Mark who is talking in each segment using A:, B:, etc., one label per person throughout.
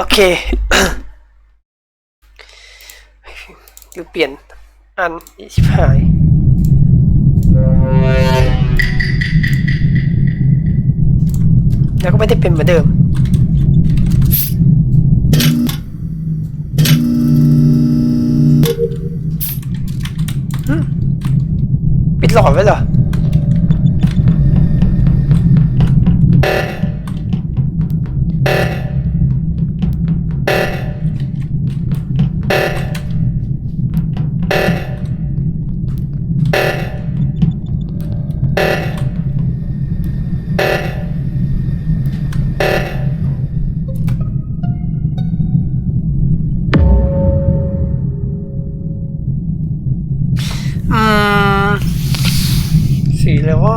A: โอเคเดี๋ยวเปลี่ยนอันอีชิบหายแล้วก็ไม่ได้เป็นเหมือนเดิม ปิดหลอดไว้เหรอ เลยว่า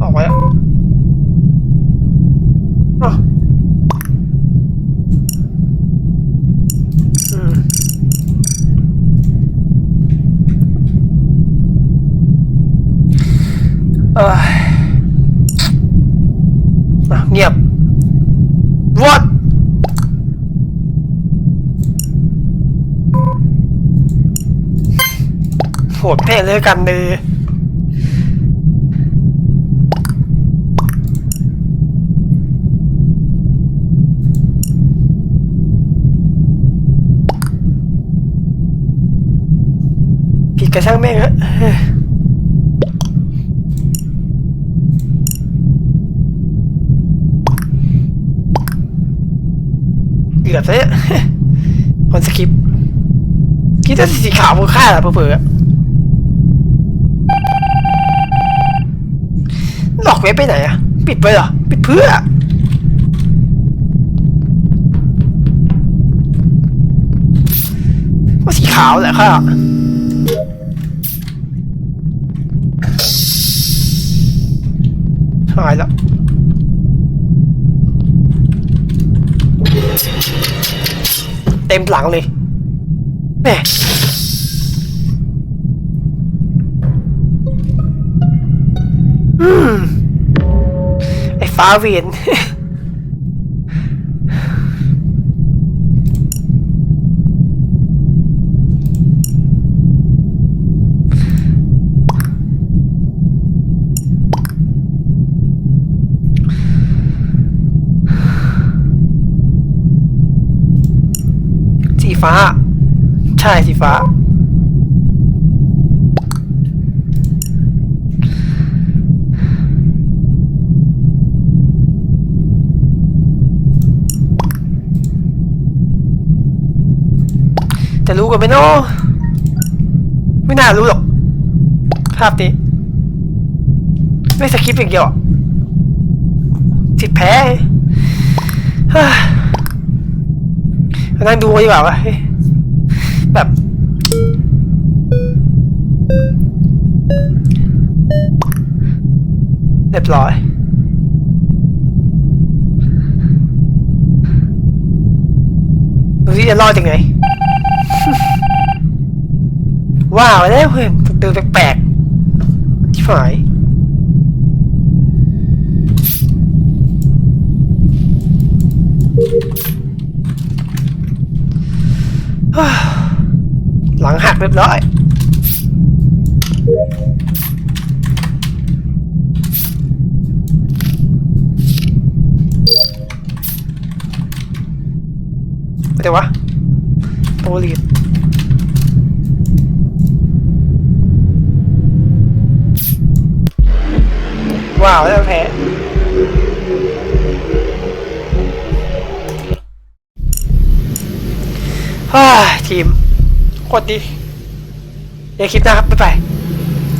A: ออกไปแล้วอะอืมเอ้ยอะเงียบ what โหดแม่เลยกันเลยผิดกระช่างแม่งฮะเกือบซะเนี่ยคนสกิปคิดว่าสีขาวมือค่าเหรอเผื่อๆ หล อกเว็บไปไหนอะปิดไปเหรอ ปิดเพื่อ ว่าสีขาวแหละค่ะหายแล้วเต็มหลังเลยแม่ ฟ้าเวียนสีฟ้า ใช่สีฟ้า รู้กันไหมเนาะไม่น่ารู้หรอก ภาพนี้ ไม่สคริปต์อย่างเดียวจิตแพ้เฮ้ยมานั่งดูดีกว่าวะแบบเรียบร้อยดูที่จะรอดยังไง ว้าวแล้วเพื่อนเดินแปลกๆที่ฝายหลังหักเรียบร้อยเดี๋ยววะโปรลีด ล่าวแล้วแพ้ฮ่าทีมโคตรดีเดี๋ยวคลิปหน้าครับ บ๊ายบาย